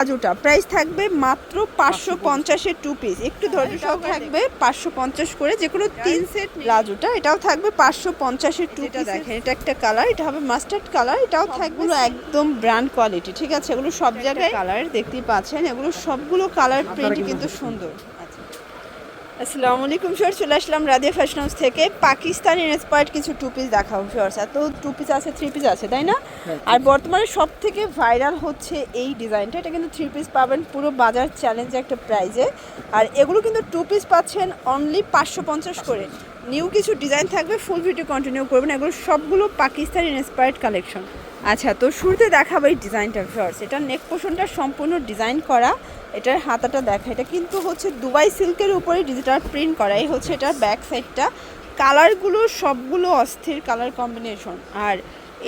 প্লাজোটা price থাকবে মাত্র পাঁচশো পঞ্চাশের টু পিস একটু ধৈর্য সহ থাকবে। পাঁচশো পঞ্চাশ করে যে কোনো তিন সেট লাজুটা। এটাও থাকবে পাঁচশো পঞ্চাশের টু পিস দেখেন এটা একটা কালার এটা হবে মাস্টার্ড কালার এটাও থাকবে একদম ব্র্যান্ড কোয়ালিটি ঠিক আছে এগুলো সব জায়গায় কালার দেখতেই পাচ্ছেন। এগুলো সবগুলো কালার প্রিন্ট কিন্তু সুন্দর। আসসালামু আলাইকুম স্যার চলে আসলাম রাধিয়া ফ্যাশন হাউস থেকে। পাকিস্তানি ইন্সপায়ার্ড কিছু টু পিস দেখাবো শর্টস তো টু পিস আছে থ্রি পিস আছে তাই না? আর বর্তমানে সব থেকে ভাইরাল হচ্ছে এই ডিজাইনটা এটা কিন্তু থ্রি পিস পাবেন পুরো বাজার চ্যালেঞ্জে একটা প্রাইজে আর এগুলো কিন্তু টু পিস পাচ্ছেন অনলি পাঁচশো পঞ্চাশ করে। নিউ কিছু ডিজাইন থাকবে ফুল ভিডিও কন্টিনিউ করবেন এগুলো সবগুলো পাকিস্তানি ইন্সপায়ার্ড কালেকশন আচ্ছা তো শুরুতে দেখাবো এই ডিজাইনটা শর্টস এটা নেক পোষণটা সম্পূর্ণ ডিজাইন করা এটার হাতাটা দেখা এটা কিন্তু হচ্ছে দুবাই সিল্কের উপরে ডিজিটাল প্রিন্ট করা এই হচ্ছে এটার ব্যাক সাইডটা কালারগুলো সবগুলো অস্থির কালার কম্বিনেশন আর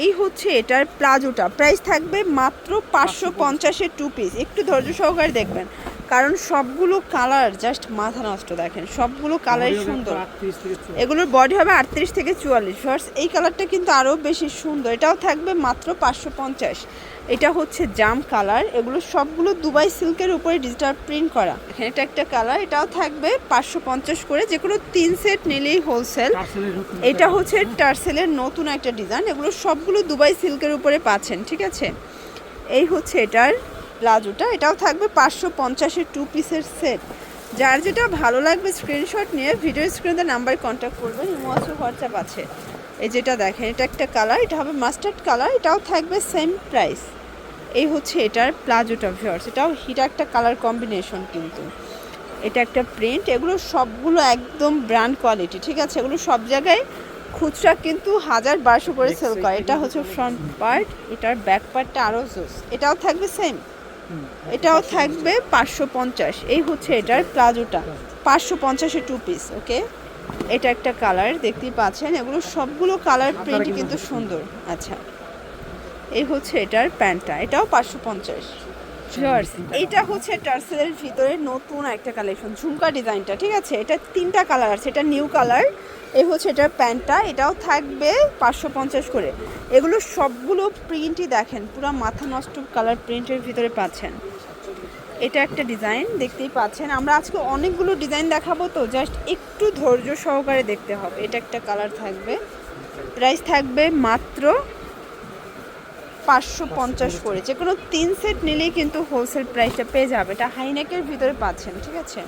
এই হচ্ছে এটার প্লাজোটা প্রাইস থাকবে মাত্র পাঁচশো পঞ্চাশের টু পিস একটু ধৈর্য সহকারে দেখবেন। কারণ সবগুলো কালার জাস্ট মাথা নষ্ট দেখেন সবগুলো কালারই সুন্দর। এগুলোর বডি হবে আটত্রিশ থেকে চুয়াল্লিশ। ফার্স এই কালারটা কিন্তু আরও বেশি সুন্দর। এটাও থাকবে মাত্র পাঁচশো পঞ্চাশ। এটা হচ্ছে জাম কালার এগুলো সবগুলো দুবাই সিল্কের উপরে ডিজিটাল প্রিন্ট করা। এখানে এটা একটা কালার এটাও থাকবে পাঁচশো পঞ্চাশ করে। যে কোনো তিন সেট নিলেই হোলসেল এটা হচ্ছে টার্সেলের নতুন একটা ডিজাইন এগুলো সবগুলো দুবাই সিল্কের উপরে পাচ্ছেন ঠিক আছে? এই হচ্ছে এটার প্লাজোটা এটাও থাকবে পাঁচশো পঞ্চাশের টু পিসের সেট যার যেটা ভালো লাগবে স্ক্রিনশট নিয়ে ভিডিও স্ক্রিনে নাম্বার কন্ট্যাক্ট করবেন ইমোয়াসো হোয়াটসঅ্যাপ আছে। এই যেটা দেখেন এটা একটা কালার এটা হবে মাস্টার্ড কালার এটাও থাকবে সেম প্রাইস এই হচ্ছে এটার প্লাজোটা ভিওর্স এটাও হিটা একটা কালার কম্বিনেশন কিন্তু। এটা একটা প্রিন্ট এগুলো সবগুলো একদম ব্র্যান্ড কোয়ালিটি ঠিক আছে? এগুলো সব জায়গায় খুচরা কিন্তু হাজার বারোশো করে সেল করে। এটা হচ্ছে ফ্রন্ট পার্ট এটার ব্যাক পার্টটা আরও জোস এটাও থাকবে সেম এটাও থাকবে পাঁচশো পঞ্চাশ। এই হচ্ছে এটার প্লাজোটা পাঁচশো পঞ্চাশে টু পিস ওকে এটা একটা কালার দেখতেই পাচ্ছেন? এগুলো সবগুলো কালার প্রিন্ট কিন্তু সুন্দর। আচ্ছা। এই হচ্ছে এটার প্যান্টটা এটাও পাঁচশো পঞ্চাশ। এইটা হচ্ছে টার্সেলের ভিতরে নতুন একটা কালেকশন ঝুমকা ডিজাইনটা, ঠিক আছে? এটা তিনটা কালার আছে, এটা নিউ কালার এই হচ্ছে এটার প্যান্টটা, এটাও থাকবে পাঁচশো পঞ্চাশ করে। এগুলো সবগুলো প্রিন্টই দেখেন, পুরো মাথা নষ্ট কালার প্রিন্টের ভিতরে পাচ্ছেন। এটা একটা ডিজাইন দেখতেই পাচ্ছেন। আমরা আজকে অনেকগুলো ডিজাইন দেখাবো তো জাস্ট একটু ধৈর্য সহকারে দেখতে হবে। এটা একটা কালার থাকবে। প্রাইস থাকবে মাত্র পাঁচশো পঞ্চাশ করে। যে কোনো তিন সেট নিলেই কিন্তু হোলসেল প্রাইসটা পেয়ে যাবে। এটা হাইনেকের ভিতরে পাচ্ছেন ঠিক আছে?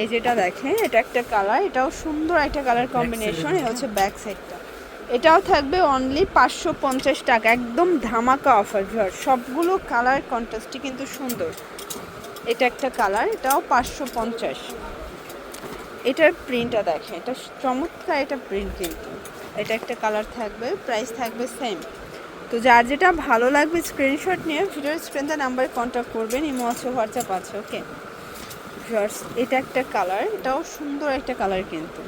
এই যেটা দেখেন এটা একটা কালার এটাও সুন্দর একটা কালার কম্বিনেশন এটা হচ্ছে ব্যাক সাইডটা এটাও থাকবে অনলি পাঁচশো পঞ্চাশ টাকা একদম ধামাকা অফার ভিওর সবগুলো কালার কন্ট্রাস্টই কিন্তু সুন্দর। এটা একটা কালার এটাও পাঁচশো পঞ্চাশ। এটার প্রিন্টটা দেখেন এটা চমৎকার এটা প্রিন্ট কিন্তু। এটা একটা কালার থাকবে প্রাইস থাকবে সেম তো যার যেটা ভালো লাগবে স্ক্রিনশট নিয়ে ভিডিওর স্ক্রিনতে নাম্বারে কন্ট্যাক্ট করবেন ইমো আছে হোয়াটসঅ্যাপ আছে ওকে এটা একটা কালার এটাও সুন্দর একটা কালার কিন্তু।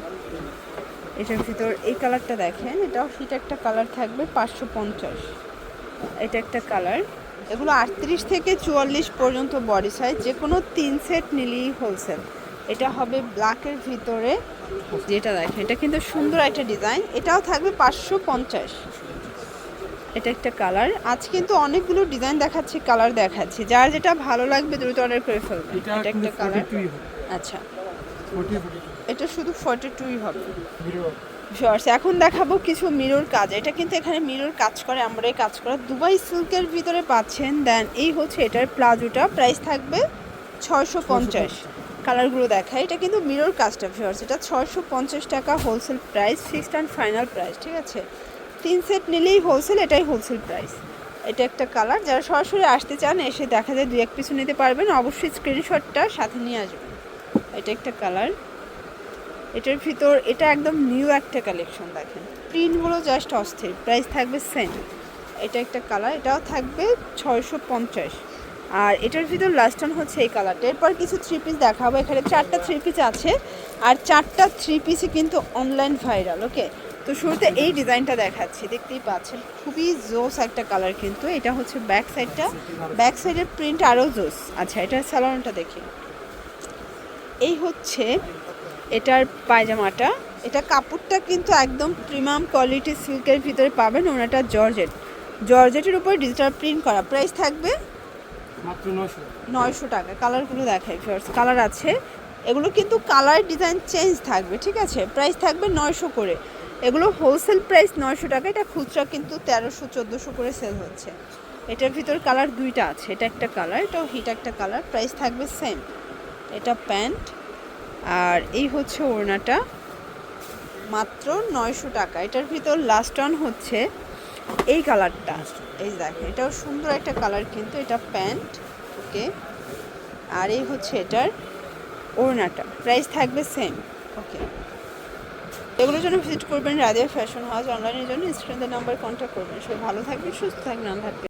এটার ভিতর এই কালারটা দেখেন, এটাও হিট একটা কালার থাকবে, পাঁচশো পঞ্চাশ। এটা একটা কালার এগুলো আটত্রিশ থেকে চুয়াল্লিশ পর্যন্ত বডি সাইজ যে কোনো তিন সেট নিলেই হোলসেল এটা হবে ব্ল্যাকের ভিতরে, যেটা দেখেন, এটা কিন্তু সুন্দর একটা ডিজাইন এটাও থাকবে পাঁচশো পঞ্চাশ। এটা একটা কালার। আজ কিন্তু অনেকগুলো ডিজাইন দেখাচ্ছি কালার দেখাচ্ছি। যার যেটা ভালো লাগবে দ্রুত অর্ডার করে ফেলবেন। এটা একটা কালার। আচ্ছা। এটা শুধু ফর্টি টুই হবে শর্টস এখন দেখাবো কিছু মিরর কাজ। এটা কিন্তু এখানে মিরর কাজ করে আমরা এই কাজ করা। দুবাই সিল্কের ভিতরে পাচ্ছেন দেন এই হচ্ছে এটার প্লাজোটা। প্রাইস থাকবে ছয়শো পঞ্চাশ। কালারগুলো দেখায়। এটা কিন্তু মিরর কাজটা ভিউয়ার্স এটা ছয়শো পঞ্চাশ টাকা wholesale price fixed and final price ঠিক আছে? তিন সেট নিলেই হোলসেল এটাই হোলসেল প্রাইস এটা একটা কালার যারা সরাসরি আসতে চান, এসে দেখা যায় দু এক পিছু নিতে পারবেন। অবশ্যই স্ক্রিনশটটা সাথে নিয়ে আসবেন। এটা একটা কালার এটার ভিতর, এটা একদম নিউ একটা কালেকশন দেখেন। প্রিন্টগুলো জাস্ট অস্থির। প্রাইস থাকবে সেম এটা একটা কালার এটাও থাকবে ছয়শো পঞ্চাশ। আর এটার ভিতর লাস্ট টান হচ্ছে এই কালারটা এরপর কিছু থ্রি পিস দেখাবো। এখানে চারটা থ্রি পিস আছে। আর চারটা থ্রি পিসই কিন্তু অনলাইন ভাইরাল ওকে তো শুরুতে এই ডিজাইনটা দেখাচ্ছি দেখতেই পাচ্ছেন। খুবই জোস একটা কালার কিন্তু এটা হচ্ছে ব্যাক সাইডটা ব্যাক সাইডের প্রিন্ট আরও জোস। আচ্ছা এটার স্যালোনটা দেখি। এই হচ্ছে এটার পায়জামাটা। এটা কাপড়টা কিন্তু একদম প্রিমিয়াম কোয়ালিটি সিল্কের ভিতরে পাবেন ওনাটা জর্জেট। জর্জেটের উপর ডিজিটাল প্রিন্ট করা। প্রাইস থাকবে মাত্র নয়শো। টাকা। কালারগুলো দেখাই ফার্স্ট কালার আছে। এগুলো কিন্তু কালার ডিজাইন চেঞ্জ থাকবে ঠিক আছে? প্রাইস থাকবে নয়শো করে। এগুলো হোলসেল প্রাইস নয়শো টাকা, এটা খুচরা কিন্তু তেরোশো, চোদ্দোশো করে সেল হচ্ছে। এটার ভিতর কালার দুইটা আছে, এটা একটা কালার এটাও হিট একটা কালার প্রাইস থাকবে সেম এটা প্যান্ট আর এই হচ্ছে ওড়নাটা, মাত্র নয়শো টাকা। এটার ভিতর লাস্ট অন হচ্ছে এই কালারটা এই দেখেন, এটাও সুন্দর একটা কালার কিন্তু, এটা প্যান্ট ওকে আর এই হচ্ছে এটার ওড়নাটা প্রাইস থাকবে সেম ওকে এগুলোর জন্য ভিজিট করবেন রাদিয়া ফ্যাশন হাউস অনলাইনের জন্য স্ক্রিনের নাম্বার কন্ট্যাক্ট করবেন সবাই ভালো থাকবেন, সুস্থ থাকবেন হাফেজ।